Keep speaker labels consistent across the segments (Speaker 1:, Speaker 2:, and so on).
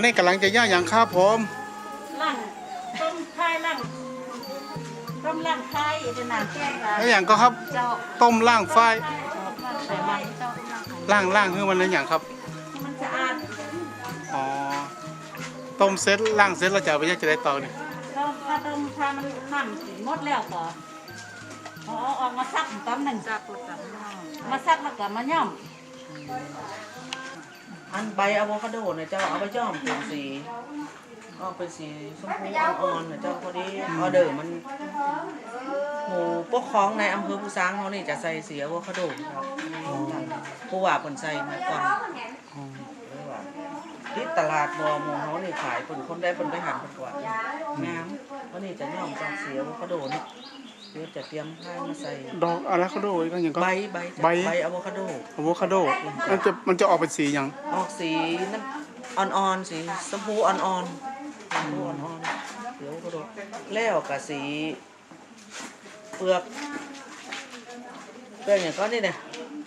Speaker 1: นนี้กำลังจะย่างอย่างครับผม
Speaker 2: ล่างต้มไข่ล่างต้มล่างไข่เป็นน้ำแกง
Speaker 1: แล้วอย่างก็ครับ
Speaker 2: เจ้า
Speaker 1: ต้มล่างไฟ
Speaker 2: ใส่มันเจ้า
Speaker 1: ล่างล่างคือมันอะไรอย่างครับ
Speaker 2: มันสะอาด
Speaker 1: อ๋อต้มเสร็จล่างเสร็จเราจะเอาไปย่างจะได้ต่อเนี่ย
Speaker 2: ต้มถ้าต้มถ้ามันน้ำสิหมดแล้วก็เอาเอาออกมาซักตอนหนึ่งซักมาซักแล้วก็มาย่อม
Speaker 3: อันใบอะโวคาโดเนี่ยเจ้าเอาไปย้อมเป็นสีออกเป็นสีชมพูอ่อนๆเนี่ยเจ้าพอดีออเดอร์มันหมูปกครองในอำเภอภูซางเขานี่จะใส่สีอะโวคาโดครับผู้ว่าเพิ่นใส่มาก่อนที่ตลาดบอมูเขานี่ขายเพิ่นคนได้เพิ่นไปหันเพิ่นกว่างามวันนี้จะย้อมจากสีอะโวคาโดนี่ เดี๋ยวจะเตรียมผ้ามาใส่
Speaker 1: ดอกอะโวคาโดอีกอย่างก็
Speaker 3: ใบใบ
Speaker 1: ใบ
Speaker 3: ใบอะโวคาโด
Speaker 1: อะโวคาโดมันจะมันจะออกเป็นสีอย่าง
Speaker 3: ออกสีน้ำอ่อนๆสีชมพูอ่อนๆชมพูอ่อนๆเดี๋ยวก็ดูแล้วกับสีเปลือกเปลือกอย่างก็นี่เนี่ย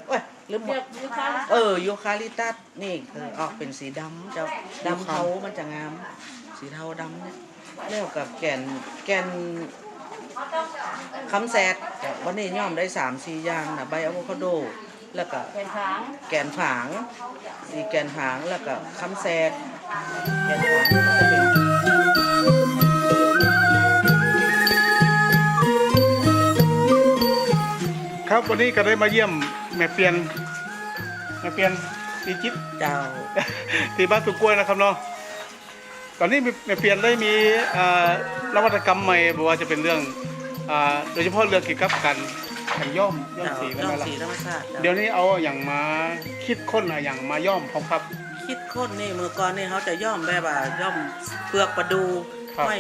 Speaker 3: โอ้ยลืมหม
Speaker 2: เลือ
Speaker 3: ด
Speaker 2: กลูกค้า
Speaker 3: เออยูคาลิปตัสนี่คือออกเป็นสีดำเจ้าดำเทามันจะงาม สีเทาดำเนี่ยแล้วกับแก่นแก่น คำแซดวันนี้ย่อมได้สามสี่อย่างนะใบอะโวคาโด แล้วก็
Speaker 2: เป็นทาง
Speaker 3: แกนผางสีแกนผางแล้วก็คำแซดแกนผางนี่มันจะเป็น
Speaker 1: ครับวันนี้ก็ได้มาเยี่ยมแม่เปียนแม่เปียนปีจิ๊บ
Speaker 3: เจ้า
Speaker 1: ที่บ้านตุกกล้วยนะครับเนาะต อนนี้แม่เปียนได้มีเอ่อนวัตกรรมใหม่บอกว่าจะเป็นเรื่องอ่าโดยเฉพาะเรื่องเกี่ยวกับการการย่อมย่อม
Speaker 3: เจ้า
Speaker 1: สีนั่น
Speaker 3: ย้อม
Speaker 1: แหละ
Speaker 3: สีธรรมชาติ
Speaker 1: เดี๋ยวนี้เอาอย่างมาคิดค้นอะอย่างมาย่อมพร้อมครับ
Speaker 3: คิดค้นนี่เมื่อก่อนนี่เขาจะย่อมแบบว่าย่อมเปลือกประดู
Speaker 1: ครับ
Speaker 3: ไม่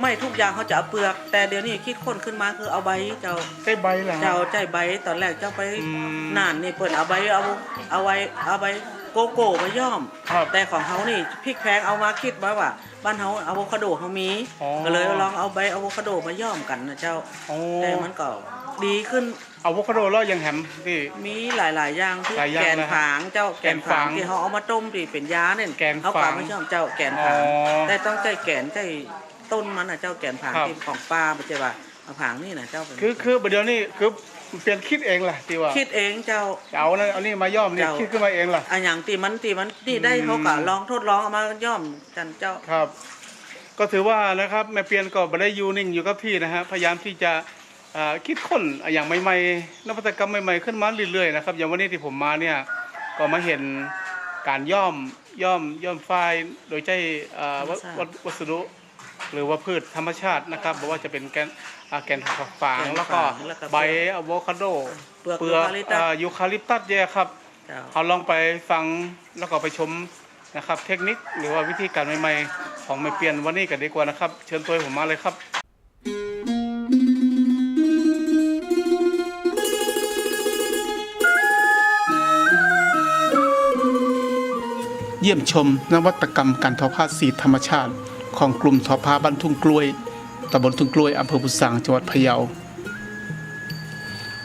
Speaker 3: ไม่ทุกอย่างเขาจะเอาเปลือก แต่เดี๋ยวนี้คิดค้นขึ้นมาคือเอาใบเจ้า
Speaker 1: ได้ใบแล้ว
Speaker 3: เจ้าใจใบตอนแรกเจ้าไป
Speaker 1: อืม
Speaker 3: นานนี่เปิดเอาใบเอาเอาไว้เอาใบ โกโก้มาย่อม
Speaker 1: ครับ
Speaker 3: แต่ของเขานี่พริกแพงเอามาคิดไว้ว่า บ้านเขาอะโวคาโดเขามี
Speaker 1: อ๋อ
Speaker 3: ก็เลยลองเอาใบอะโวคาโดมาย่อมกันนะเจ้า
Speaker 1: โอ้
Speaker 3: แต่มันก็ดีขึ้น
Speaker 1: อะโวคาโดแล้วยังแฮมที่
Speaker 3: มีหลาย ๆ อย่างที่
Speaker 1: หลายอย่าง
Speaker 3: แกน
Speaker 1: นะฮะ
Speaker 3: ฝางเจ้าแกน
Speaker 1: แกนฝา
Speaker 3: ฝางงที่เขาเอามาต้มที่เป็นยาเนี่ย
Speaker 1: แกน
Speaker 3: เขา
Speaker 1: ฝาง
Speaker 3: ก็ไม่ชอบเจ้าแกนฝาง
Speaker 1: อ๋อ
Speaker 3: แต่ต้องใจแกนใจต้นมันนะเจ้าแกนฝาง
Speaker 1: ครับ
Speaker 3: ที่ของป้าไม่ใช่ว่า เอาฝางนี่นะเจ้าเป็น
Speaker 1: คือคือเดี๋ยวนี้คือเปลี่ยนคิดเองล่ะที่ว่า
Speaker 3: คิดเองเจ้า
Speaker 1: เอานั่นเอานี่มาย่อมนี่
Speaker 3: เจ้า
Speaker 1: คิดขึ้นมาเองล่ะ
Speaker 3: อันอย่างตีมันตีมันนี่ได้
Speaker 1: อืม
Speaker 3: เขาก็ลองทดลองเอามาย่อมกันเจ้า
Speaker 1: ครับ ก็ถือว่านะครับแม่เปียนก็ไม่ได้อยูนิ่งอยู่กับที่นะฮะพยายามที่จะอ่าคิดค้นอย่างใหม่ๆนวัตกรรมใหม่ๆขึ้นมาเรื่อยๆนะครับอย่างวันนี้ที่ผมมาเนี่ยก็มาเห็นการย่อมย่อมย่อมฝ้ายโดยใช้อ่าวัส
Speaker 3: ธรรมชาติ
Speaker 1: วัสดุ หรือว่าพืชธรรมชาตินะครับบอกว่าจะเป็นแกนอ่าแกนฝาง
Speaker 3: แกน
Speaker 1: แล้วก็
Speaker 3: ฝางแล้วก็
Speaker 1: ใบอะโวคาโด
Speaker 3: เปลือก
Speaker 1: เปลือก
Speaker 3: ยูคาลิปตัส
Speaker 1: อ่ายูคาลิปตัสเนี่ยครับ
Speaker 3: เจ้า
Speaker 1: เขาลองไปฟังแล้วก็ไปชมนะครับ เทคนิคหรือว่าวิธีการใหม่ๆ ของไม่เปลี่ยนวันนี้กันดีกว่านะครับ เชิญตัวผมมาเลยครับ เยี่ยมชมนวัตกรรมการทอผ้าสีธรรมชาติ ของกลุ่มทอผ้าบ้านทุ่งกล้วยตำบลทุ่งกล้วยอำเภอพุสังจังหวัดพะเยา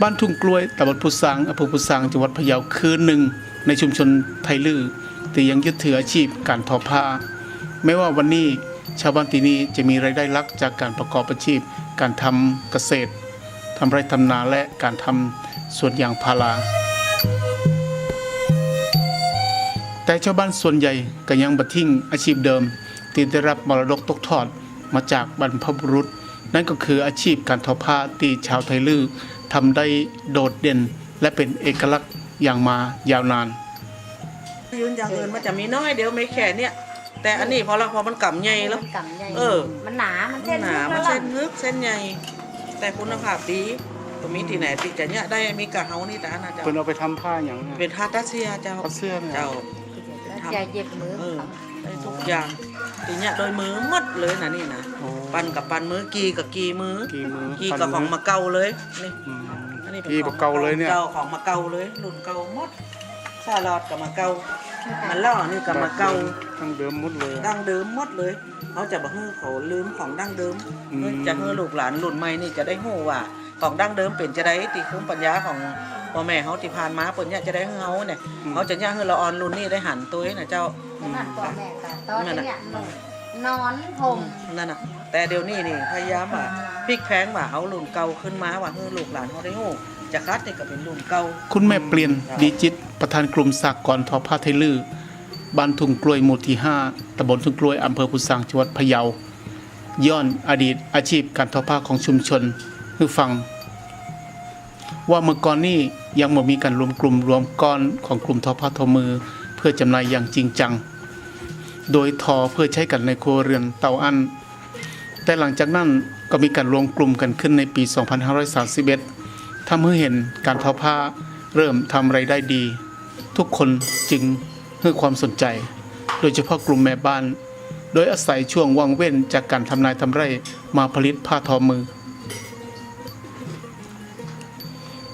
Speaker 1: บ้านทุ่งกล้วยตำบลพุสังอำเภอพุสังจังหวัดพะเยาคือหนึ่งในชุมชนไทยลือที่ยังยึดถืออาชีพการทอผ้าแม้ว่าวันนี้ชาวบ้านที่นี่จะมีรายได้หลักจากการประกอบอาชีพ การทำเกษตรทำไร่ทำนาและการทำสวนยางพาราแต่ชาวบ้านส่วนใหญ่ก็ยังบัทิ้งอาชีพเดิม ที่ได้รับมรดกตกทอดมาจากบรรพบุรุษ นั่นก็คืออาชีพการทอผ้าที่ชาวไทยลือทำได้โดดเด่น และเป็นเอกลักษณ์อย่างมายาวนาน
Speaker 3: ยืนอย่างอื่นมันจะมีน้อยเดียวไม่แค่เนี่ยแต่อันนี้พอเราพอมันกำใหญ่แล้ว
Speaker 2: มันกำใหญ่
Speaker 3: เออ
Speaker 2: มันหนา มันเส้น
Speaker 3: หนา
Speaker 2: ลึก
Speaker 3: มัน
Speaker 2: แล้ว
Speaker 3: เส้นลึกเส้นใหญ่ แต่คุณภาพดีตรงนี้ที่ไหนที่จะเนี่ยได้มีกะเฮานี่แต่นะเจ้า
Speaker 1: เพิ่นเอาไปทำผ้าอย่าง
Speaker 3: เป็นฮาตัสเซียเจ้า
Speaker 1: เอาเสื้อเนี่ย
Speaker 3: เจ้า
Speaker 2: ใหญ่เจ็บมือ
Speaker 3: เออได้ทุกอย่าง ทีเนี้ยโดยมือหมดเลยนะนี่นะ
Speaker 1: โอ้
Speaker 3: ปันกับปันมือกีกับกีมือ
Speaker 1: กี่มือ
Speaker 3: กีกับของมาเกาเลยนี่
Speaker 1: อืม
Speaker 3: อันนี้ป็
Speaker 1: กีกับเกาเลยเนี่ย
Speaker 3: เจ้าของมาเกาเลยรุ่นเกาหมดซาลอดกับมาเกามันล่อนี่กับมาเกา
Speaker 1: ทั้งเดิมหมดเลย
Speaker 3: ดั้งเดิมหมดเลยเขาจะบอกให้เขาลืมของดั้งเดิม
Speaker 1: อืม
Speaker 3: เพื่อจะให้ลูกหลานรุ่นใหม่นี่จะได้หู้ว่าของดั้งเดิมเป็นจะได้ตีคุ้มปัญญาของพ่อแม่เขาที่ผ่านมาเปิ่นเนี่ยจะได้ให้เฮาเนี่ย
Speaker 1: อืม
Speaker 3: เขาจะย่างให้เราออนรุ่นนี้ได้หันตัวเองนะเจ้า
Speaker 4: นั่นพ่อแม่กันตอนนี้นอนห่ม
Speaker 3: นั่นน่ะ แต่เดี๋ยวนี้นี่พยายามว่าพลิกแพงว่าเอารุ่นเก่าขึ้นมาว่าให้ลูกหลานเขาได้ฮู้จะคัดนี่ก็เป็นรุ่นเก่า
Speaker 1: คุณแม่เปลี่ยนดีจิตประธานกลุ่มสากลทอผ้าไทยลือบ้านทุ่งกล้วยหมู่ที่ 5ตำบลทุ่งกล้วยอำเภอพุทธสังจังหวัดพะเยา ย้อนอดีตอาชีพการทอผ้าของชุมชนให้ฟัง ว่าเมื่อก่อนนี้ยังบ่มีการรวมกลุ่มรวมก้อนของกลุ่มทอผ้าทอมือ เพื่อจำหน่ายอย่างจริงจัง โดยทอเพื่อใช้กันในครัวเรือนเตาอั้นแต่หลังจากนั้นก็มีการรวมกลุ่มกันขึ้นในปี 2531ทำให้เห็นการทอผ้าเริ่มทำไรายได้ดี ทุกคนจึงให้ความสนใจ โดยเฉพาะกลุ่มแม่บ้าน โดยอาศัยช่วงว่างเว้นจากการทำนายทำไร่มาผลิตผ้าทอมือ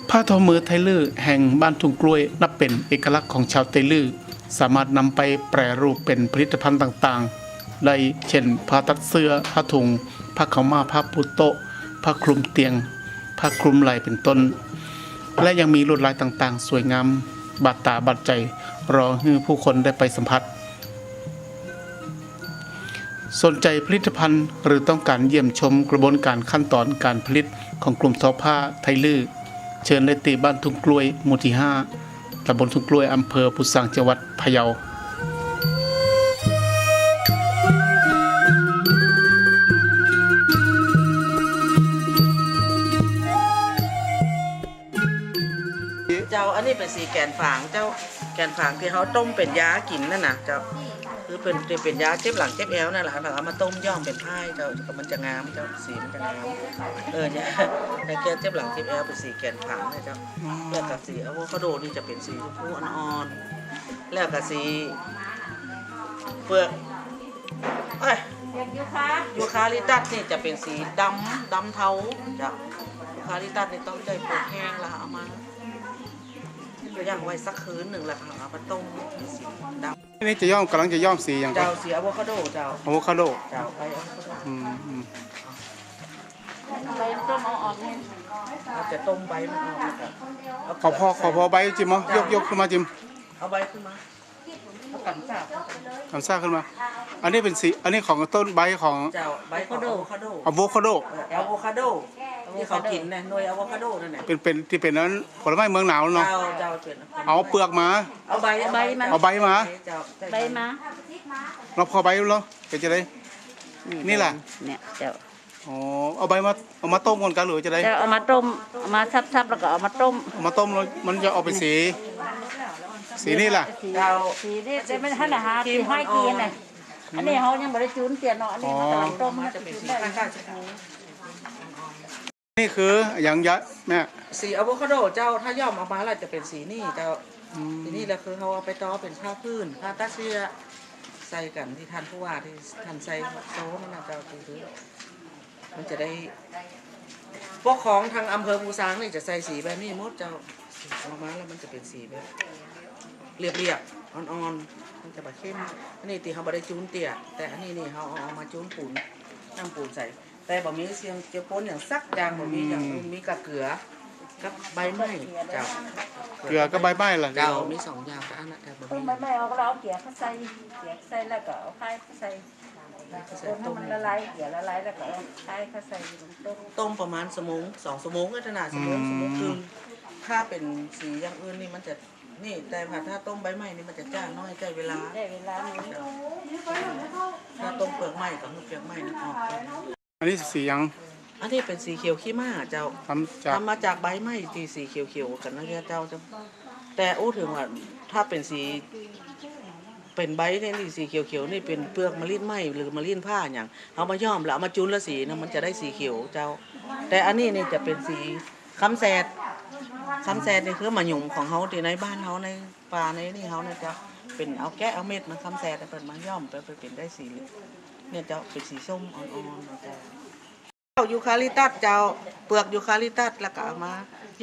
Speaker 1: ผ้าทอมือไทลือแห่งบ้านทุ่งกล้วยนับเป็นเอกลักษณ์ของชาวไทลือ สามารถนำไปแปรรูปเป็นผลิตภัณฑ์ต่างๆ ได้เช่นผ้าตัดเสื้อผ้าถุงผ้าขาวม้าผ้าปูโต๊ะผ้าคลุมเตียงผ้าคลุมไหล่เป็นต้น และยังมีลวดลายต่างๆ สวยงามบาดตาบาดใจรอให้ผู้คนได้ไปสัมผัส สนใจผลิตภัณฑ์หรือต้องการเยี่ยมชมกระบวนการขั้นตอนการผลิตของกลุ่มทอผ้าไทยลือ เชิญได้ตีบ้านทุ่งกล้วยหมู่ที่5 ตำบลทุ่งกล้วยอำเภอพุทธสังจังหวัดพะเยา
Speaker 3: เจ้าอันนี้เป็นสีแกนฝางเจ้าแกนฝางที่เขาต้มเป็นยากินนั่นน่ะเจ้า คือเป็นจะเป็นยาเจ็บหลังเจ็บแอวนั่นแหละเราเอามาต้มย่อมเป็นพาเจ้ามันจะงามเจ้าสีมันจะงามเออเนี่ยในแกนเจ็บหลังเจ็บแอวเป็นสีแกนฝางนะเจ้าแล้วกับสีอะโวคาโดนี่จะเป็นสีชมพูอ่อนๆแล้วกับสีเปลือกเอ้ย
Speaker 2: ยูคะ
Speaker 3: ยูคาลิตัสนี่จะเป็นสีดำดำเทาจ้ะยูคาลิตัสนี่ต้องได้ปลูกแห้งล้วเอามา ย่างไว้สักคืนหนึ่งแล้วเอามาต้มเป็นสีด
Speaker 1: นี่จะย่อมกำลังจะย่อมสีอย่างำ
Speaker 3: เจ้าสีอะโวคาโดเจ้า
Speaker 1: อะโวคาโด
Speaker 3: เจ้าไปอะโวคาโด
Speaker 1: อืมอืม
Speaker 2: ใบต้มเอาออกเนี่ย
Speaker 3: เราจะต้มใบมันออกนะครับเา
Speaker 1: ขอพอขอพอใบจิมมั้ยกยกขึ้นมาจิม
Speaker 3: เอาใบขึ้นมาเอากันจับ
Speaker 1: ทำซ่าขึ้นมา อันนี้เป็นสีอันนี้ของต้นใบของ
Speaker 3: เจ้าใบของอะโวคาโด
Speaker 1: อะโวคาโด
Speaker 3: เอออะโวคาโด ที่เขากินเนี่ยหน่วยอะโวคาโดนั่นแหละ
Speaker 1: เป็นเป็นที่เป็นนั้นผลไม้เมืองหนาวเนาะ
Speaker 3: เจ้าเจ้าเป็น
Speaker 1: เอาเปลือกมา
Speaker 3: เอาใบ
Speaker 2: ใบมัน
Speaker 1: เอาใบมา
Speaker 3: เจ้า
Speaker 2: ใบมา
Speaker 1: เราพอใบแล้วเป็นจะได้ นี่ล่ะ
Speaker 2: เนี่ยเจ้า
Speaker 1: อ๋อเอาใบมาเอามาต้มก่อนกันหรือจะได้
Speaker 2: เจ้าเอามาต้มเอามาซับๆแล้วก็เอามาต้ม
Speaker 1: เอามาต้มแล้วมันจะออกเป็นสี สีนี่ล่ะ
Speaker 2: สีสีนี่จะไม่ทันอาหารสีห้อยกีนน่ะอันนี้เขายังบ่ได้จูนเปลี่ยนเนาะอันนี้มันกำลังต้ม
Speaker 3: มัน
Speaker 2: มัน
Speaker 3: จะ
Speaker 2: จะ
Speaker 3: เป็
Speaker 2: เป็นน
Speaker 3: สี
Speaker 2: สี
Speaker 3: ข้างๆชมพู
Speaker 1: นี่คืออย่างยะแม่
Speaker 3: สีอะโวคาโดเจ้าถ้าย่อมออกมาแล้วจะเป็นสีนี่เจ้าสีนี่แหละคือเขาเอาไปต้อเป็นผ้าพื้นผ้าตาเสื้อใส่กันที่ท่านผู้ว่าที่ท่านใส่โซ่นั่นนะเจ้าคือมันจะได้พวกของทางอำเภอภูซางนี่จะใส่สีแบบนี้มดเจ้าออกมาแล้วมันจะเป็นสีแบบเรียบๆอ่อนๆมันจะแบบเข้มอันนี้ตีเขาบได้จูนเตี่ยแต่อันนี้นี่เขาเอามาจูนปูนน้ำปูนใส่ แต่บ่มีเสียงเจียวปนอย่างสักอย่างบ่มีอย่างอื่นมีกับเกลือกับใบไม้เจ้า
Speaker 1: เกลือก็ใบไม้ล่ะ
Speaker 3: เจ้ามีสองอย่างแต่อันนั้นแต่บ่
Speaker 2: ต้ม
Speaker 3: มี
Speaker 2: ไม่ไม่เอาก็เราเอาเกลือเข้าใส่เกลือใส่แล้วก็เอาไข่เข้าใส่ต้มให้มันละลายเกลือละลายแล้วก็เอาไข่เข้าใส่ลงต้ม
Speaker 3: ต้มประมาณสมงสองสมงก็ขนาดสมงสมงครึ่งถ้าเป็นสีอย่างอื่นนี่มันจะนี่แต่ว่าถ้าต้มใบไม้นี่มันจะจ้าน้อยใกล้เวลา
Speaker 2: ได้เวลาหนึง
Speaker 3: ถ้าต้มเปลือกไม้กับเปลือกไม้นั่นออก
Speaker 1: อั นนี้สีหยัง
Speaker 3: อันนี้เป็นสีเขียวขี้ม้าเจ้า
Speaker 1: ทำจาก
Speaker 3: ทำมาจากใบไม้ที่สีเขียวๆกันนะเจ้าเจ้าแต่อู้ถึงว่าถ้าเป็นสี เป็นใบเนี่ยนี่สีเขียวๆนี่เป็นเปลือกมะลินไหมหรือมะลินผ้าอย่างเอามาย้อมแล้วเอามาจุนแล้วสีนะมันจะได้สีเขียวเจ้า แต่อันนี้นี่จะเป็นสีคำแสดคำแสดนี่คือมาหยุ่มของเขาที่ในบ้านเขาในป่าในนี่เขาเนี่ยเจ้าเป็นเอาแกะเอาเม็ดมาคำแสดแล้วเป็นมาย้อมไปไปเป็นได้สี เนี่ยเจ้าเป็นสีส้มอ่อนๆนะเจ้าเจ้ายูคาลิปตัสเจ้าเปลือกยูคาลิปตัสแล้วก็เอามา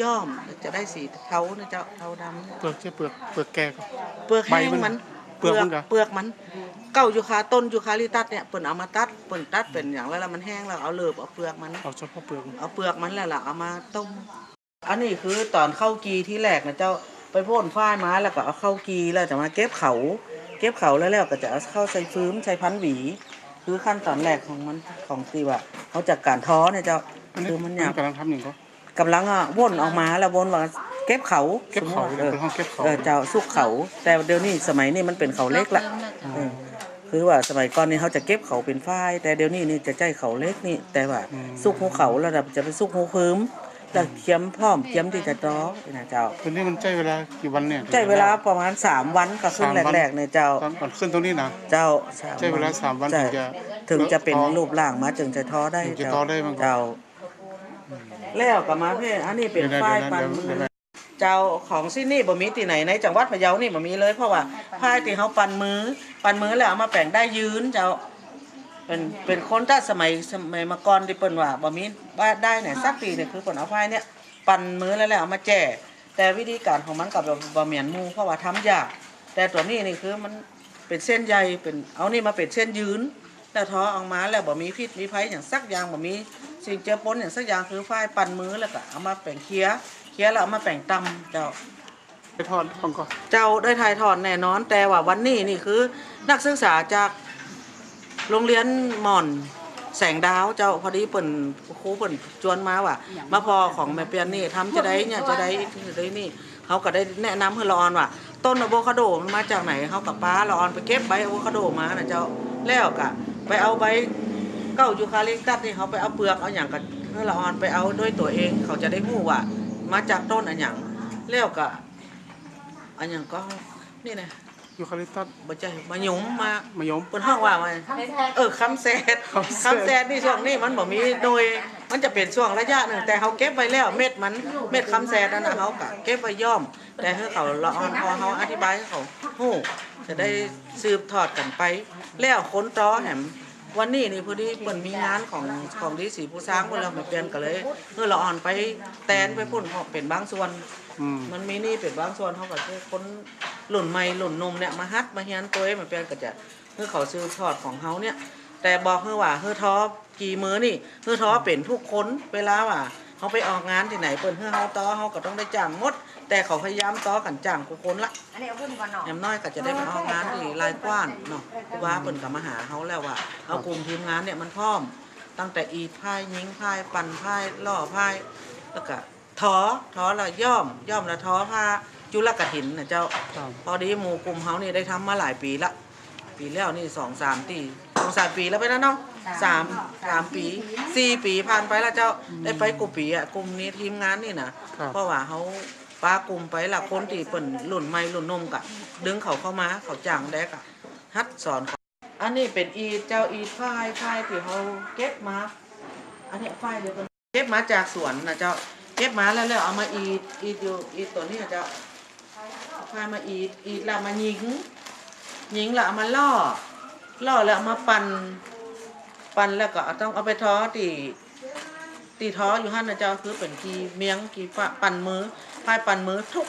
Speaker 3: ย้อมจะได้สีเทาเนี่ยเจ้าเทาดำ
Speaker 1: เปลือกใช่เปลือกเปลือกแก่ครับ
Speaker 3: เปลือกแห้ง
Speaker 1: ใบมั
Speaker 3: มัน
Speaker 1: นเปลือกมันกะ
Speaker 3: เปลือกมัน เก้ายูคาต้นยูคาลิปตัสเนี่ยเปิ่นเอามาตัดเปิ่นตัดเป็นอย่างแล้วแล้วมันแห้งแล้วเอาเลิบเอาเปลือกมัน
Speaker 1: เอาเฉพาะเปลือก
Speaker 3: เอาเปลือกมันแล้วล่ะเอามาต้ม อันนี้คือตอนเข้ากีที่แรกนะเจ้าไปพ่นฝ้ายมาแล้วก็เอาเข้ากีแล้วจะมาเก็บเขา เก็บเขาแล้วแล้วก็จะเอาเข้าใส่ฟื้มใส่พันหวี คือขั้นตอนแรกของมันของตีว่าเขาจากการท้อเนี่ยเจ้าคือมันหยาบ
Speaker 1: กำลังทำอย่างก็
Speaker 3: กำลังอะวนออกมาแล้ววนว่าเก็บเขา
Speaker 1: เก็บเขา
Speaker 3: สมมุติ
Speaker 1: เป็นห้องเก็บเขา
Speaker 3: เออเจ้าสุกเขา แต่เดี๋ยวนี้สมัยนี้มันเป็นเขาเล็กละเออคือว่าสมัยก่อนนี่เขาจะเก็บเขาเป็นฝ้ายแต่เดี๋ยวนี้นี่จะใจเขาเล็กนี่แต่ว่าสุกหูเขาแล้วเราจะไปสุกหูพื้ม แล้วเทียมพร้อมเทียมที่จะต้อนะเจ้า
Speaker 1: ตัวนี้มันใช้เวลากี่วันเนี่ย
Speaker 3: ใช้เวลาประมาณ3วันก็ขึ้น
Speaker 1: สามวัน
Speaker 3: แรกๆเนี่ยเจ้า
Speaker 1: ตอนก่อนขึ้นตรงนี้นะ
Speaker 3: เจ้าสม
Speaker 1: ใช้เวลาสามวัน
Speaker 3: ใช่
Speaker 1: ถึงจะ
Speaker 3: ถึงจะเป็น
Speaker 1: ท้อ
Speaker 3: รูปร่างมาจึงจะท้อได้
Speaker 1: ถึงจะท้อได้มั้ง
Speaker 3: เจ้าแล้วกับมาเพ่อันนี้เป็น
Speaker 1: เดี๋ยว
Speaker 3: ฝ้าย
Speaker 1: เดี๋ยว
Speaker 3: ปัน
Speaker 1: เดี๋ยว
Speaker 3: มือ
Speaker 1: เดี๋ยว
Speaker 3: เจ้าของที่นี่บ่มีที่ไหนในจังหวัดพะเยานี่บ่มีเลยเพราะว่าฝ้ายที่เขาปันมือปันมือแล้วเอามาแปลงได้ยืนเจ้า เป็นเป็นคนถ้าสมัยสมัยมาก่อนที่เปิ้นว่าบ่มีบ้านได้เนี่ยสักปีเนี่ยคือเปิ้นเอาฝ้ายเนี่ยปันมือแล้วแล้วเอามาแจ่แต่วิธีการของมันกับแบบบ่เหมือนหมู่เพราะว่าทำยากแต่ตัวนี้นี่คือมันเป็นเส้นใยเป็นเอานี่มาเป็นเส้นยืนแล้วท้อออกมาแล้วบ่มีพิษมีภัยอย่างสักอย่างบ่มีสิ่งเจือปนอย่างสักอย่างคือฝ้ายปั่นมือแล้วก็เอามาแป่งเคี้ยเคี้ยแล้วเอามาแป่งตำเจ้า
Speaker 1: ไปทอดฟังก่อน
Speaker 3: เจ้าได้ถ่ายทอดแน่นอนแต่ว่าวันนี้นี่คือ นักศึกษาจาก โรงเรียนหม่อนแสงดาวเจ้าพอดีเปิ่นครูเปิ่นชวนมาว่ามาพอของแม่เปียนนี่ทำจะได้เนี่ยจะได้จะได้นี่เขาก็ได้แนะนำให้ละออนว่าต้นอะโวคาโดมันมาจากไหนเขากับป้าละออนไปเก็บใบอะโวคาโดมานะเจ้าแล้วก็ไปเอาใบเก้ายูคาลิปตัสนี่เขาไปเอาเปลือกเอาอย่างกันให้ละออนไปเอาด้วยตัวเองเขาจะได้รู้ว่ามาจากต้นอันอย่างแล้วก็อันอย่างก็นี่นะ
Speaker 1: ยูคาลิปตัส
Speaker 3: บ่ใจมาหยุมมามะ
Speaker 1: ยม
Speaker 3: เปิ้นห้องว่ามา
Speaker 4: คำแท้
Speaker 3: เออคำแซด
Speaker 1: คำแซด
Speaker 3: คำแซดนี่ช่วงนี้มันบ่มีโดยมันจะเป็นช่วงระยะหนึ่งแต่เขาเก็บไว้แล้วเม็ดมันเม็ดคำแซดนั่นน่ะเขาก็เก็บไว้ย่อม แต่ให้เขาละออนพอเขาอธิบายให้เขาฮู้จะได้สืบทอดกันไป แล้วคนต่อแหมวันนี้นี่พอดีเปิ้นมีงานของของดีสีผู้สร้างเพิ่นเรามาเปลี่ยนกันเลยเพื่อละออนไปแตนไปพุ่นเพราะเป็นบางส่วน
Speaker 1: อืม
Speaker 3: มันมีนี่เป็นบางส่วนเขาก็คือคน หลุ่นใหม่หลุ่นหนุ่มเนี่ยมาฮัดมาเฮียนตัวเองมันเป็นก็จะเพื่อเขาซื้อทอดของเขาเนี่ย แต่บอกเพื่อว่าเฮือท้อกี่มือนี่เฮือท้อเป็นทุกคนเวลาว่าเขาไปออกงานที่ไหนเปิดเฮือเขาต้อเขาก็ต้องได้จ้างหมด แต่เขาพยายามต้อกันจ้างทุกคนละ
Speaker 4: อันนี้เอาขึ้นก่อนเนาะ
Speaker 3: แอมน้อยก็จะได้ไปออกงานที่รายกว้านเนาะครูบาเปิ่นกับมาหาเขาแล้วว่าเอากลุ่มทีมงานเนี่ยมันพร้อม ตั้งแต่อีดพายยิงพายปั่นพายล่อพายแล้วก็ท้อท้อละย่อมย่อมละท้อผ้า จุลกถินนะเจ้า
Speaker 1: ครับ
Speaker 3: พอดีหมู่กลุ่มเขานี่ได้ทำมาหลายปีละ ปีแล้วนี่สองสามปีสองสามปีแล้วไปแล้วเนาะสามสามปีสี่ปีผ่านไปแล้วเจ้าได้ไปกลุ่มปีอะกลุ่มนี้ทีมงานนี่นะครับ เพราะว่าเขาปากลุ่มไปละคนที่เปิ่นรุ่นใหม่รุ่นนมกะ ดึงเขาเข้ามาเขาจ้างแดกอะฮัดสอนเขาอันนี้เป็นอีดเจ้าอีดฝ้ายฝ้ายที่เขาเก็บมา อันนี้ฝ้ายเดียวกันเก็บมาจากสวนนะเจ้าเก็บมาแล้วแล้วเอามาอีดอีดอยู่อีดตัวนี้นะเจ้า พามาอีดอีดแล้วมายิง ยิงแล้วเอามาล่อ ล่อแล้วเอามาปั่นปั่นแล้วก็ต้องเอาไปท้อตีตีท้ออยู่หั่นนะเจ้าคือเป็นกีเมียงกีฝาปั่นมือพายปั่นมือทุก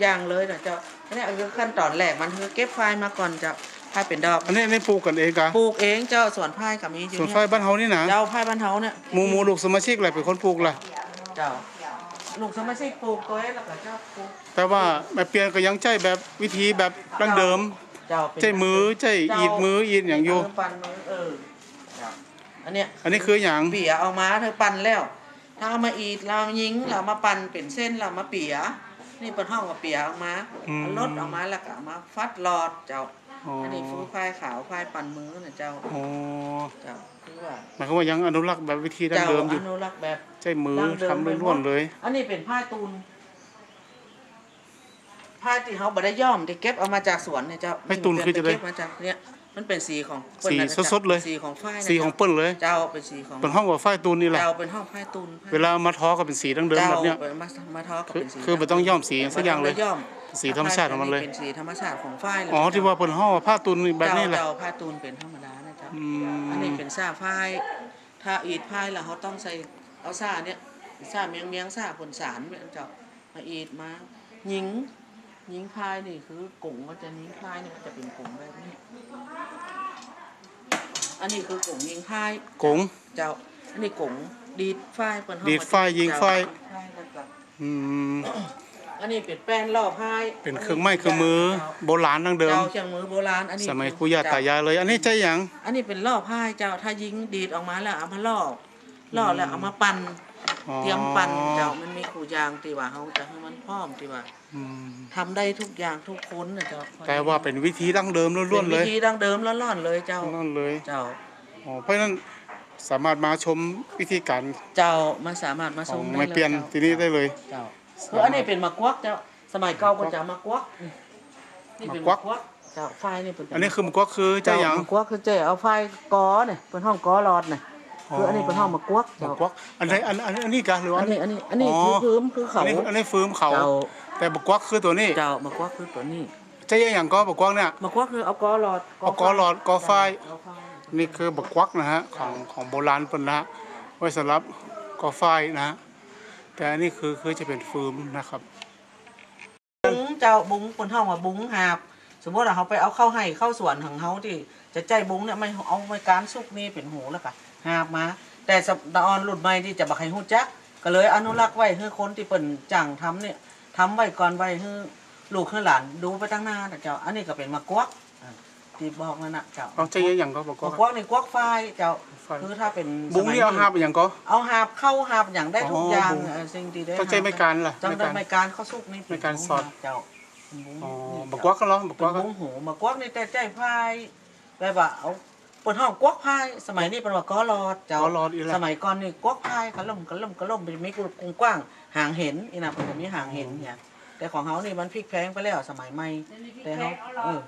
Speaker 3: อย่างเลยนะเจ้าอันนี้คือขั้นตอนแรกมันคือเก็บไฟมาก่อนเจ้าพายเป็นดอก
Speaker 1: อันนี้อันนี้ปลูกกันเองกะ
Speaker 3: ปลูกเองเจ้าสวนพายกับมีอยู่
Speaker 1: ส่วน
Speaker 3: เนี่
Speaker 1: ไฟ
Speaker 3: ย
Speaker 1: บ้านเฮานี่นะ
Speaker 3: เจ้าพายบ้านเฮาเนี่ย
Speaker 1: หมูหมูลูกสมาชิกอะไรเป็นคนปลูกล่ะ
Speaker 3: เจ้า ลูกสมาชิกปลูกตัวเองแล้วก็เจ้าปลูก
Speaker 1: แต่ว่าแม่เปลี่ยนก็ยังใช้แบบวิธีแบบดั้งเดิม
Speaker 3: เจ้าเป็น
Speaker 1: ใช้มือใช้อีดมืออีดอย่างอยู่
Speaker 3: เปั่นมือเออเจ้าอันเนี้ย
Speaker 1: อันนี้คืออย่าง
Speaker 3: เปียเอามาเธอปั่นแล้วถ้าเอามาอีดเรายิงเรามาปั่นเป็นเส้นเรามาเปียนี่เป็นห้องกับเปียออกมา
Speaker 1: อืม
Speaker 3: เอารถออกมาแล้วก็เอามาฟัดหลอดเจ้า
Speaker 1: อ๋อ
Speaker 3: อันนี้ฟูควายขาวควายปั่นมือนะเจ้า
Speaker 1: อ๋อ
Speaker 3: เจ้าคือว่า
Speaker 1: หมายความว่ายังอนุรักษ์แบบวิธีดั้ง
Speaker 3: เจ้า
Speaker 1: เดิมอ
Speaker 3: อยู่นุรักษ์แบบ
Speaker 1: ใช้มือ
Speaker 3: ดั้งเดิม
Speaker 1: ทำล้วนๆเลย
Speaker 3: อันนี้เป็นผ้าตูนผ้าที่เขาบ่ได้ย่อมที่เก็บเอามาจากสวนเนี่ยเจ้า
Speaker 1: ไอ้ตูนคือจะได้
Speaker 3: เก็บมาจากเนี่ยมันเป็นสีของเปิ้ล
Speaker 1: สี
Speaker 3: นะจ้า
Speaker 1: สดๆเลย
Speaker 3: สีของฝ้ายนะ
Speaker 1: สีของเปิ้ลเลย
Speaker 3: เจ้าเป็นสีของ
Speaker 1: เป็นห้องว่าไฟตูนนี่แหละ
Speaker 3: เจ้าเป็นห้องผ้าตูนผ้
Speaker 1: เวลามาท้อก็เป็นสีดั้งเดิมแบบเนี้ย
Speaker 3: จ้ามามาทอกับ
Speaker 1: คือ
Speaker 3: เป็นสี
Speaker 1: คือไม่ต้องย่อมสีสักอย่างเลย
Speaker 3: ไม่ต้ย่อม
Speaker 1: สีธรรมชาติของมันเลย
Speaker 3: เป็นสีธรรมชาติของฝ้ายเลย
Speaker 1: อ๋อที่ว่าเป็นห้องว่าผ้าตูนแบบนี้แหละ
Speaker 3: เจ้าเจ้าผ้าตูนเป็นธรรมดานะเจ้า
Speaker 1: อืม
Speaker 3: อันนี้เป็นซ่าฝ้ายถ้าอีดฝ้ายแล้วเขาต้องใส่เอาซ่าเนี่ยซ่าเมียงเมียงซ่าผลสารเนี่ยเจ้ามาอีดมายิงยิงฝ้ายนี่คือกงก็จะยิงฝ้ายนี่มันจะเป็นกงแบบนี้ อันนี้คือกงยิงฝ้าย
Speaker 1: กง
Speaker 3: เจ้าอันนี้กงดีดฝ้ายเปิ้นเฮ
Speaker 1: ดีดฝ้ายยิงฝ้าย
Speaker 3: เจ้ฝ้ายแล้วก็
Speaker 1: อืม
Speaker 3: อันนี้เป็นแป้นล่อพาย
Speaker 1: เป็นเครื่องไม้เครื่องมือโบราณดั้งเดิม
Speaker 3: เจ้าเครื่องมือโบราณอันนี้
Speaker 1: สมัยปู่ย่าตายายเลย อันนี้ใจหยัง
Speaker 3: อันนี้เป็นล่อพายเจ้าถ้ายิงดีดออกมาแล้วเอามาล่อล่อแล้วเอามาปั่น
Speaker 1: อ๋อ
Speaker 3: เตรียมปั่นเจ้ามันมีขู่ยางที่ว่าเขาจะให้มันพร้อมที่ว่า
Speaker 1: อืม
Speaker 3: ทำได้ทุกอย่างทุกคนนะเจ้า
Speaker 1: แต่ว่าเป็นวิธีดั้งเดิมล้วนๆเล
Speaker 3: ป็
Speaker 1: ย
Speaker 3: วิธีดั้งเดิมแล้วล่อนเลยเจ้า
Speaker 1: นั่นเลย
Speaker 3: เจ้า
Speaker 1: อ๋อเพราะฉะนั้นสามารถมาชมวิธีการ
Speaker 3: เจ้ามันสามารถมา
Speaker 1: ข
Speaker 3: ช
Speaker 1: อง
Speaker 3: มได้
Speaker 1: ไม้
Speaker 3: เลย
Speaker 1: เปลี่ยน
Speaker 3: จ้า
Speaker 1: ที่นี่ได้เลย
Speaker 3: เจ้า คืออันนี้เป็นมะกวักเจ้าสมัยเก่าก็จะมะกวักนี่เป็น
Speaker 1: มะกวั
Speaker 3: มะ
Speaker 1: ก
Speaker 3: กวักเจ้าไฟนี่เป็น
Speaker 1: อันนี้คือมันก็คือใจ
Speaker 3: เจ้า
Speaker 1: หยัง
Speaker 3: มะกวักคือเจ้เอาไฟกอเนี่ยเป็นห้องกอหลอดเนี่ยคืออันนี้เป็นห้องมะกวัก
Speaker 1: มั
Speaker 3: เจ้าน
Speaker 1: ก็อันไหนอันอันอันนี้กันหรือว่า
Speaker 3: อันนี้อันนี้อันนี้
Speaker 1: อ๋อ
Speaker 3: คือพื้นคือเขา
Speaker 1: อันนี้อันนี้ฟืมเขา
Speaker 3: เจ้า
Speaker 1: แต่บกวักคือตัวนี้
Speaker 3: เจ้ามะกวักคือตัวนี้
Speaker 1: ใจหยังก็บกวักเนี่ย
Speaker 3: มะกวักคือเอากอหลอด
Speaker 1: เอากอหลอดกอไฟ
Speaker 3: เอาไฟ
Speaker 1: นี่คือบกวักนะฮะของของโบราณเป็นนะฮะไว้สำหรับก่อไฟนะฮะ แต่อันนี้คือคือจะเป็นฟืมนะครับ
Speaker 3: บุ้งเจ้าบุ้งคนเฮาว่าบุ้งหาบ สมมติว่าเขาไปเอาเข้าให้เข้าสวนของเขาที่จะใจบุ้งเนี่ยไม่เอาไม่การสุกนี่เป็นหูแล้วก็หาบมา แต่สัปดาห์ออนหลุดใหม่ที่จะบักให้หูจัก ก็เลยอนุรักษ์ไว้ให้คนที่เปิ่นจ้างทำเนี่ยทำไว้ก่อนไว้ให้ลูกให้หลานดูไปตั้งหน้าน่ะเจ้า อันนี้ก็เป็นมะกวัก อ่าที่บอกนั่นน่ะเจ้า
Speaker 1: เอาใจหยังก็บกวั
Speaker 3: มะ
Speaker 1: ก
Speaker 3: กวักนี่กวักไฟเจ้า
Speaker 1: ไฟ
Speaker 3: คือถ้าเป็น
Speaker 1: บุ้งนี่เอาหาบหยังก็
Speaker 3: เอาหาบเข้าหาบอย่างได้ทุกอย่าง
Speaker 1: อ๋อบุ้ง
Speaker 3: เออสิ่งที่ได้
Speaker 1: ต้องใจไม่การล่ะ
Speaker 3: จัง
Speaker 1: ไม่
Speaker 3: ได้
Speaker 1: การ
Speaker 3: ไม่การเข้าสุกนี่เป็น
Speaker 1: ไม่การสอด
Speaker 3: เจ้าเป็นบุ้ง
Speaker 1: อ๋อ
Speaker 3: นี่
Speaker 1: บ
Speaker 3: เจ้า
Speaker 1: กวักก็เหรอบก
Speaker 3: เป็
Speaker 1: วันกก็
Speaker 3: วงหูมากวักนี่แต่ใจพายแบบว่าเอาเปิดห้องกวักพายสมัยนี้เป็นว่ากอรอดเจ้า
Speaker 1: ก็รอดอีกแล้
Speaker 3: ส
Speaker 1: ว
Speaker 3: มัยก่อนนี่กวักพายกระล่มกระล่มกระล่มเป็นมีกรุกว้างห่างเห็นอีน่ะมันจะมีห่างเห็นเนี่ย แต่ของเขานี่มันพลิกแพลงไปแล้วสมัยใหม่แต่เขาเออ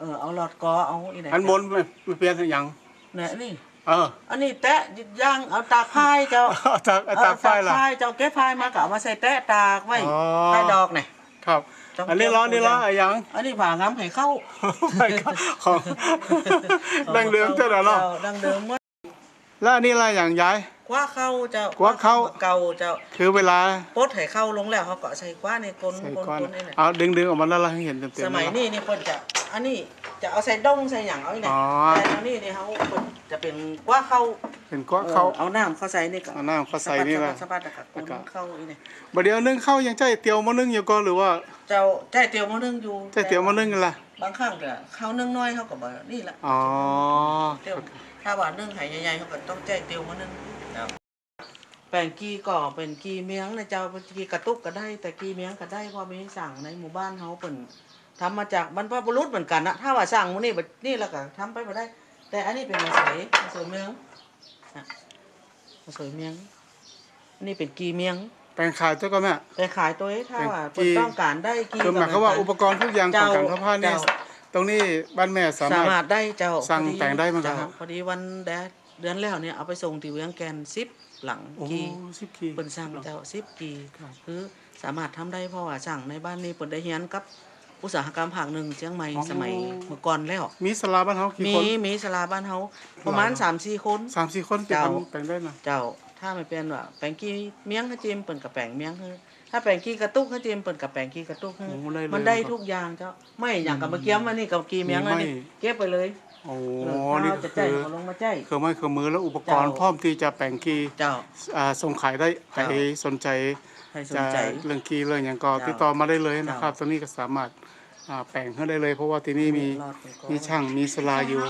Speaker 3: เออเอาหลอดกอเอาอีไหน
Speaker 1: อันบนไม่ไม่เปลี่ยนหยัง
Speaker 3: เนี่ยนี่
Speaker 1: เออ
Speaker 3: อันนี้แตะย่างเอาตากพายเจ้า
Speaker 1: เอาตากเอาตากไฟล่ะ
Speaker 3: เอพายเจ้าเก็บพายมาก็เอามาใส่แตะตากไว้
Speaker 1: อ๋อ
Speaker 3: ใต้ดอกเนี่ย
Speaker 1: ครับ
Speaker 3: ต้อง
Speaker 1: อันนี้ล้อนี่ล้ออะไรหยัง
Speaker 3: อันนี้ผ่างามไข่เข้า
Speaker 1: ไปครับของดังเดิมเจ้าเนาะ
Speaker 3: ดังเดิมเมื่อ
Speaker 1: แล้วอันนี้อะไรอย่างย้าย
Speaker 3: คว้าเข้าเจ้าก
Speaker 1: ว้าเข้า
Speaker 3: เก่าเจ้า
Speaker 1: คือเวลา
Speaker 3: ปดให้เข้าลงแล้วเขาก็ใส่คว้าในกลน
Speaker 1: ใส่
Speaker 3: กลน
Speaker 1: ก้อน
Speaker 3: กลนนี่แหละ
Speaker 1: เอาดึงดึงๆออกมาแล้วเราให้เห็นเต็มๆ
Speaker 3: สมัยะนี้นี่เพิ่นจะอันนี้จะเอาใส่ด้งใส่หยังเอาอีกไหน
Speaker 1: อ๋อ
Speaker 3: แต่อันนี้นี่เขาเพิ่นจะเป็นคว้าเข้า
Speaker 1: เป็นก้อนเข้า
Speaker 3: เอาน้ำเข้าใส่นี่ก็
Speaker 1: เอาน้ำเข้าใส่นี่แหละ
Speaker 3: สะบัดสะบัดสะบัดแล้วก็ กลนเข้าอีกไหน
Speaker 1: บัดเดียวนึ่งเข้ายังใจเตียวมานึ่งอยู่ก็หรือว่า
Speaker 3: เจ้าใจเตียวมานึ่งอยู่
Speaker 1: ใจเตียวมานึ่งกันล่ะ
Speaker 3: บางครั้งก็เขานึ่งน้อยเขาก็บ่นี่ละ
Speaker 1: อ๋อ
Speaker 3: เตียว ถ้าว่านึ่งไหใหญ่ๆเขาก็ต้องใจเตียวมานึ่งครับแป้งกีก่อเป็นกีเมียงนะเจ้าเป็นกีกระตุกก็ได้ แต่กีเมียงก็ได้เพราะมีสั่งในหมู่บ้านเขาเปิ่นทำมาจากบรรพบุรุษเหมือนกันนะถ้าว่าสั่งหมูนี่แบบนี่แล้วก็ทำไปบ่ได้ แต่อันนี้เป็นมาสวยมาสวยเมียงนะมาสวยเมียงอันนี้เป็นกีเมียง
Speaker 1: แปลงขายเจ้าก็แม่
Speaker 3: แต่ขายตัวเองถ้าว่า
Speaker 1: เป็นกี
Speaker 3: เพิ่นต้องการได้กี
Speaker 1: คือหมายความว่าอุปกรณ์ทุกอย่างของการทอผ้านี่
Speaker 3: เจ้า
Speaker 1: ตรงนี้บ้านแม่สา
Speaker 3: สามา
Speaker 1: รถ
Speaker 3: มารถได้เจ้า
Speaker 1: สั่ง
Speaker 3: พอ
Speaker 1: แต่งได้มั้ยครับ
Speaker 3: เจ้าพอดีวันแดดเดือนแล้วเนี่ยเอาไปส่งที่เวียงแกนซิปหลัง
Speaker 1: โอ้
Speaker 3: กี
Speaker 1: สิบกี
Speaker 3: เปิ่นสั่งเจ้าซิปกี
Speaker 1: ครับ
Speaker 3: คือสามารถทำได้เพราะว่าสั่งในบ้านนี้เปิ่นได้เฮียนกับอุตสาหกรรมภาคหนึ่งเชียงใหม่สมัยเมื่อก่อนแล้ว
Speaker 1: มีสลาบ้านเฮากี่
Speaker 3: มี
Speaker 1: คน
Speaker 3: มีสลาบ้านเฮาประมาณ3-4คน
Speaker 1: สามสี่คนจะ
Speaker 3: เจ้า
Speaker 1: ทำแปลงได้นะ
Speaker 3: เจ้าถ้าไม่เป็นว่าแปลงกี้เมียงเขาจิมเปิ่นกับแปลงเมียงคือ ถ้าแปลงกี้กระตุกเขาจิมเปิ่นกับแปลงกี้กระตุกคือ
Speaker 1: โอ้ได้เลย
Speaker 3: มันได้
Speaker 1: ครับ
Speaker 3: ทุกอย่างเจ้าไม่อย่างกับเมื่อกี้มันนี่กับกี้เมียงอันนี้
Speaker 1: ไม่
Speaker 3: เก็บไปเลย
Speaker 1: โอ้
Speaker 3: เออ
Speaker 1: นี่
Speaker 3: ถ้าเราจะใจ
Speaker 1: คือ
Speaker 3: เขาลงมาใจ
Speaker 1: เครื่องไม้เครื่องมือแล้วอุปกรณ์
Speaker 3: เจ้า
Speaker 1: พร้อมที่จะแปลงกี
Speaker 3: เจ้า
Speaker 1: อ่าส่งขายได้ใคร
Speaker 3: เจ้า
Speaker 1: สนใจ
Speaker 3: ให้สน
Speaker 1: จะ
Speaker 3: ใจ
Speaker 1: เรื่องกีเรื่องอย่างก็
Speaker 3: เจ้า
Speaker 1: ติดต่อมาได้เลยนะครับ
Speaker 3: เจ้า
Speaker 1: ตรงนี้ก็สามารถอ่าแปลงให้ได้เลย เพราะว่าที่นี่มี
Speaker 3: รอดไปก่อน
Speaker 1: มีช่างมีสลาอยู่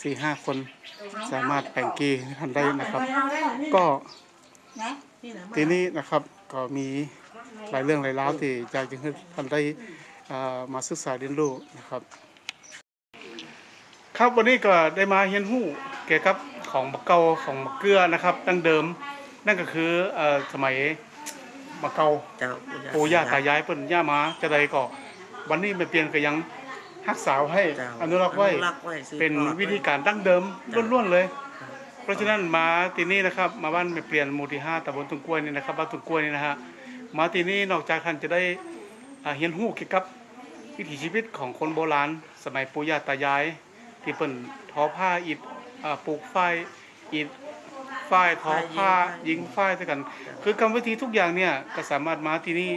Speaker 1: สี่ห้าคนสามารถแปลงกีให้ทันได้นะครับ ก็
Speaker 3: นี่นะ
Speaker 1: ที่นี่นะครับก็มี หลายเรื่องหลายราวที่อยากจะให้ท่านได้อ่ามาศึกษาเรียนรู้นะครับ ครับวันนี้ก็ได้มาเรียนรู้เกี่ยวกับของมะเกาของมะเกลือนะครับดั้งเดิม นั่นก็คือเอ่อสมัยมะเกา
Speaker 3: เจ้า
Speaker 1: ปู่ย่าตายายเปิ้นย่ามาจะใดก็วันนี้ไม่เปลี่ยนก็ยังรักษาให้
Speaker 3: เจ้า
Speaker 1: อนุรักษ์ไว้
Speaker 3: อนุรักษ์ไว้สืบ
Speaker 1: เป็น
Speaker 3: ทอด
Speaker 1: วิธีการดั้งเดิม
Speaker 3: จ้ะ
Speaker 1: ล้วนๆเลย เพราะฉะนั้นมาที่นี่นะครับ มาบ้านไม่เปลี่ยนหมู่ที่ห้าตำบลตุงกล้วยนี่นะครับบ้านตุงกล้วยนี่นะฮะ มาที่นี่นอกจากท่านจะได้อ่าเรียนรู้เกี่ยวกับวิถีชีวิตของคนโบราณ สมัยปู่ย่าตายาย ที่เปิ้นทอผ้าอิฐอ่าปลูกฝ้ายอิฐฝ้ายทอผ้ายิงฝ้ายด้วยกัน คือกรรมวิธีทุกอย่างเนี่ยก็สามารถมาที่นี่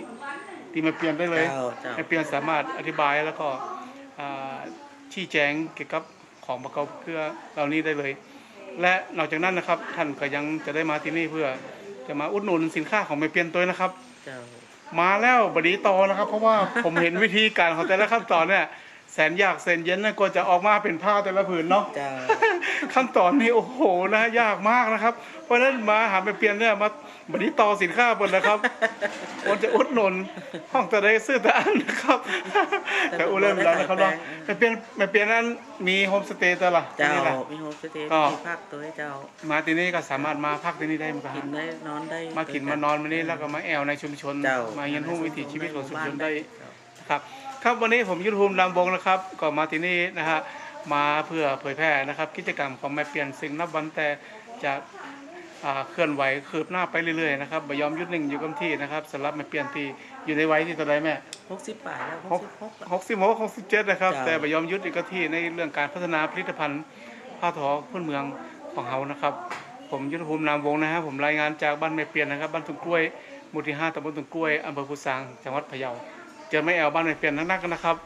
Speaker 1: ที่มาเปลี่ยนได้เลย
Speaker 3: เจ้าเจ้า
Speaker 1: ให้เปลี่ยนสามารถอธิบายแล้วก็อ่าชี้แจงเกี่ยวกับของประกอบเครือเหล่านี้ได้เลย และนอกจากนั้นนะครับท่านก็ยังจะได้มาที่นี่เพื่อจะมาอุดหนุนสินค้าของไม่เปลี่ยนตัวนะครับ
Speaker 3: เจ้า
Speaker 1: มาแล้วบดีต่อนะครับ เพราะว่าผมเห็นวิธีการของแต่ละขั้นตอนเนี่ย แสนยากแสนเย็นนะก็จะออกมาเป็นผ้าแต่ละผืนเนาะ
Speaker 3: เจ้า
Speaker 1: ขั้นตอนนี้โอ้โหนะยากมากนะครับ เพราะฉะนั้นมาหาไปเปลี่ยนเนี่ยมาบดีต่อสินค้าบนนะครับคนจะอุดหนุนห้องแต่ได้ซื้อแต่อันนะครับ แต่อุดเล่มแล้วนะครับเนาะไปเปลี่ยนไปเปลี่ยนนั้นมีโฮมสเตย์ตลอด
Speaker 3: เจ้า
Speaker 1: นี่แหละ
Speaker 3: มีโฮมสเตย์
Speaker 1: ก็
Speaker 3: มีภาคตัวให้เจ้า
Speaker 1: มาที่นี่ก็สามารถมาพักที่นี่ได้เหมือนกัน
Speaker 3: กินได้นอนได้
Speaker 1: มากินมานอนมานี่แล้วก็มาแอวในชุมชน
Speaker 3: เจ้า
Speaker 1: มาเรียนรู้วิถีชีวิตของชุมชนได้
Speaker 3: เจ้า
Speaker 1: ครับ ครับวันนี้ผมยุทธภูมิลำวงนะครับก็มาที่นี่นะฮะมาเพื่อเผยแพร่นะครับ กิจกรรมของแม่เปลี่ยนสิ่งนับวันแต่จะอ่าเคลื่อนไหวคืบหน้าไปเรื่อยๆนะครับบ่ยอมหยุดนิ่งอยู่กับที่นะครับสำหรับแม่เปลี่ยนที่อยู่ในวัยที่เท่าไรแม่
Speaker 3: หกสิบป่ายแล้ว
Speaker 1: ห
Speaker 3: ห
Speaker 1: ก
Speaker 3: กสิบหก
Speaker 1: หกสิบหกหกสิบเจ็ดนะครับ
Speaker 3: จ้ะ
Speaker 1: แต่บ่ยอมหยุดอยู่กับที่ในเรื่องการพัฒนาผลิตภัณฑ์ผ้าทอพื้นเมืองของเขานะครับ ผมยุทธภูมินามวงศ์นะครับผมรายงานจากบ้านแม่เปลี่ยนนะครับ บ้านตุงกล้วยหมู่ที่ห้าตำบลตุงกล้วยอำเภอพุทธางจังหวัดพะเยาเจะไม่แอลบ้านไม่เปลี่ยนนักๆกันนะครับ